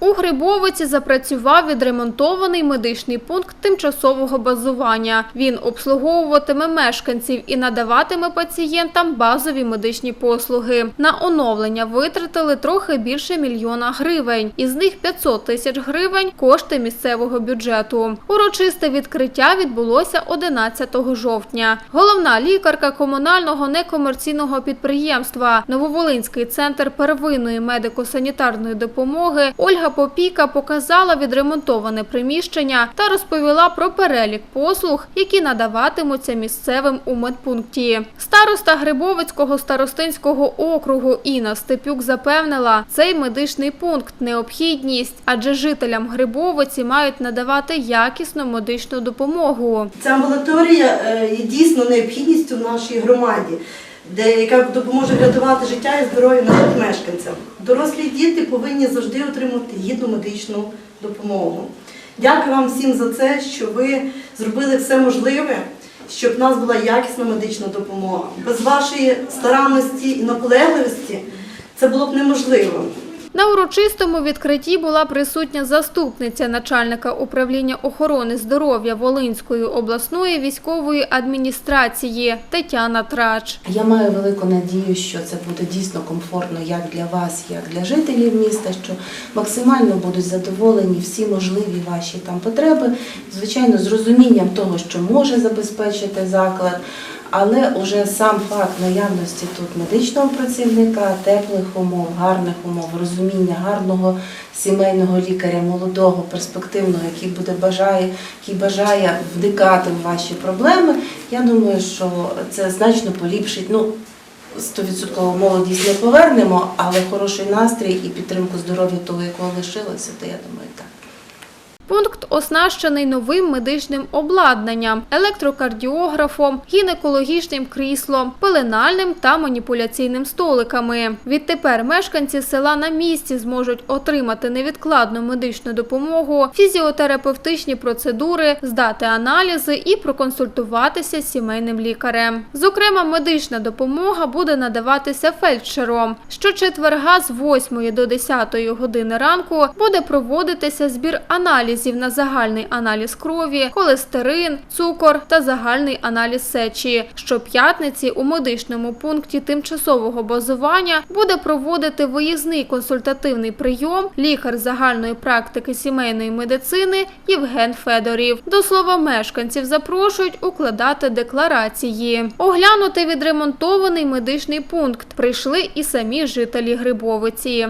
У Грибовиці запрацював відремонтований медичний пункт тимчасового базування. Він обслуговуватиме мешканців і надаватиме пацієнтам базові медичні послуги. На оновлення витратили трохи більше мільйона гривень. Із них 500 тисяч гривень – кошти місцевого бюджету. Урочисте відкриття відбулося 11 жовтня. Головна лікарка комунального некомерційного підприємства Нововолинський центр первинної медико-санітарної допомоги Ольга Попіка показала відремонтоване приміщення та розповіла про перелік послуг, які надаватимуться місцевим у медпункті. Староста Грибовицького старостинського округу Інна Степюк запевнила, цей медичний пункт необхідність, адже жителям Грибовиці мають надавати якісну медичну допомогу. Ця амбулаторія е, є дійсно необхідністю в нашій громаді, де яка допоможе врятувати життя і здоров'я наших мешканців. Дорослі діти повинні завжди отримати гідну медичну допомогу. Дякую вам всім за це, що ви зробили все можливе, щоб в нас була якісна медична допомога. Без вашої старанності і наполегливості це було б неможливо. На урочистому відкритті була присутня заступниця начальника управління охорони здоров'я Волинської обласної військової адміністрації Тетяна Трач. Я маю велику надію, що це буде дійсно комфортно як для вас, як для жителів міста, що максимально будуть задоволені всі можливі ваші там потреби, звичайно, з розумінням того, що може забезпечити заклад. Але уже сам факт наявності тут медичного працівника, теплих умов, гарних умов, розуміння гарного сімейного лікаря, молодого, перспективного, який буде бажає, який бажає вникати в ваші проблеми. Я думаю, що це значно поліпшить. Ну, 100% молодість не повернемо, але хороший настрій і підтримку здоров'я того, якого лишилося, то я думаю, так. Пункт оснащений новим медичним обладнанням, електрокардіографом, гінекологічним кріслом, пеленальним та маніпуляційним столиками. Відтепер мешканці села на місці зможуть отримати невідкладну медичну допомогу, фізіотерапевтичні процедури, здати аналізи і проконсультуватися з сімейним лікарем. Зокрема, медична допомога буде надаватися фельдшером. Щочетверга з 8 до 10 години ранку буде проводитися збір аналізів на загальний аналіз крові, холестерин, цукор та загальний аналіз сечі. Щоп'ятниці у медичному пункті тимчасового базування буде проводити виїзний консультативний прийом лікар загальної практики сімейної медицини Євген Федорів. До слова, мешканців запрошують укладати декларації. Оглянути відремонтований медичний пункт прийшли і самі жителі Грибовиці.